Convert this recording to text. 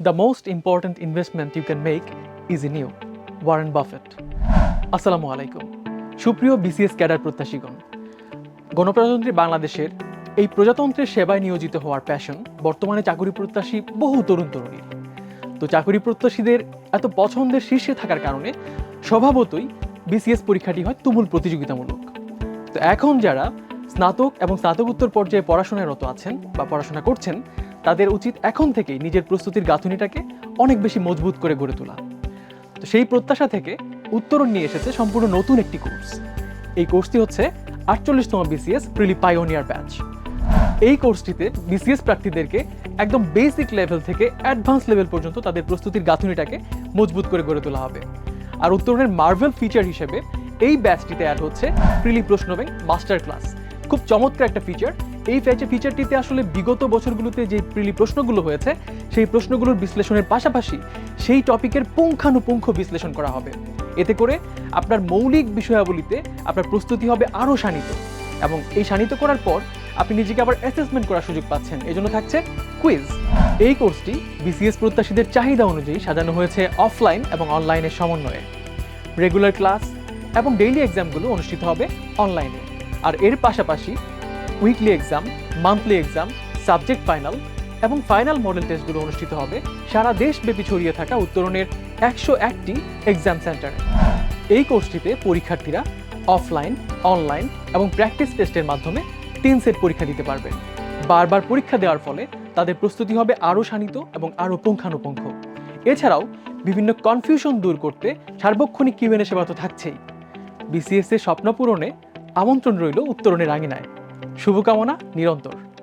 The most important investment you can make is in you Warren Buffett আসসালামু আলাইকুম সুপ্রিয় BCS cadre প্রত্যাশীগণ, গণপ্রজাতন্ত্রী বাংলাদেশের এই প্রজাতন্ত্রের সেবায় নিয়োজিত হওয়ার প্যাশন বর্তমানে চাকরি প্রত্যাশী বহু তরুণ তরুণীর তো চাকরি প্রত্যাশীদের এত পছন্দের শীর্ষে থাকার কারণে স্বভাবতই বিসিএস পরীক্ষাটি হয় তুমুল প্রতিযোগিতামূলক। তো এখন যারা স্নাতক এবং স্নাতকোত্তর পর্যায়ে পড়াশোনারত আছেন বা পড়াশোনা করছেন তাদের উচিত এখন থেকেই নিজের প্রস্তুতির গাঁথুনিটাকে অনেক বেশি মজবুত করে গড়ে তোলা। তো সেই প্রত্যাশা থেকে উত্তরণ নিয়ে এসেছে সম্পূর্ণ নতুন একটি কোর্স। এই কোর্সটি হচ্ছে আটচল্লিশতম বিসিএস প্রিলি পাইওনিয়ার ব্যাচ এই কোর্সটিতে বিসিএস প্রার্থীদেরকে একদম বেসিক লেভেল থেকে অ্যাডভান্স লেভেল পর্যন্ত তাদের প্রস্তুতির গাঁথুনিটাকে মজবুত করে গড়ে তোলা হবে। আর উত্তরণের মার্ভেল ফিচার হিসেবে এই ব্যাচটিতে অ্যাড হচ্ছে প্রিলি প্রশ্ন ব্যাংক মাস্টার ক্লাস খুব চমৎকার একটা ফিচার এই ফিচারটিতে আসলে বিগত বছরগুলোতে যে প্রিলি প্রশ্নগুলো হয়েছে, সেই প্রশ্নগুলোর বিশ্লেষণের পাশাপাশি সেই টপিকের পুঙ্খানুপুঙ্খ বিশ্লেষণ করা হবে। এতে করে আপনার মৌলিক বিষয়াবলিতে আপনার প্রস্তুতি হবে আরও শানিত এবং এই শানিত করার পর আপনি নিজেকে আবার অ্যাসেসমেন্ট করার সুযোগ পাচ্ছেন। এই জন্য থাকছে কুইজ এই কোর্সটি বিসিএস প্রত্যাশীদের চাহিদা অনুযায়ী সাজানো হয়েছে অফলাইন এবং অনলাইনের সমন্বয়ে। রেগুলার ক্লাস এবং ডেইলি এক্সামগুলো অনুষ্ঠিত হবে অনলাইনে আর এর পাশাপাশি weekly exam monthly exam subject final এবং ফাইনাল মডেল টেস্টগুলো অনুষ্ঠিত হবে। সারা দেশব্যাপী ছড়িয়ে থাকা উত্তরণের একশো একটি এক্সাম সেন্টারে এই কোর্সটিতে পরীক্ষার্থীরা অফলাইন অনলাইন এবং প্র্যাকটিস টেস্টের মাধ্যমে তিন সেট পরীক্ষা দিতে পারবেন বারবার পরীক্ষা দেওয়ার ফলে তাদের প্রস্তুতি হবে আরও শানিত এবং আরও পুঙ্খানুপুঙ্খ। এছাড়াও বিভিন্ন কনফিউশন দূর করতে সার্বক্ষণিক কিউএনএ সেবা তো থাকছেই। বিসিএস এর স্বপ্ন পূরণে আমন্ত্রণ রইল উত্তরণের আঙিনায়। শুভকামনা নিরন্তর।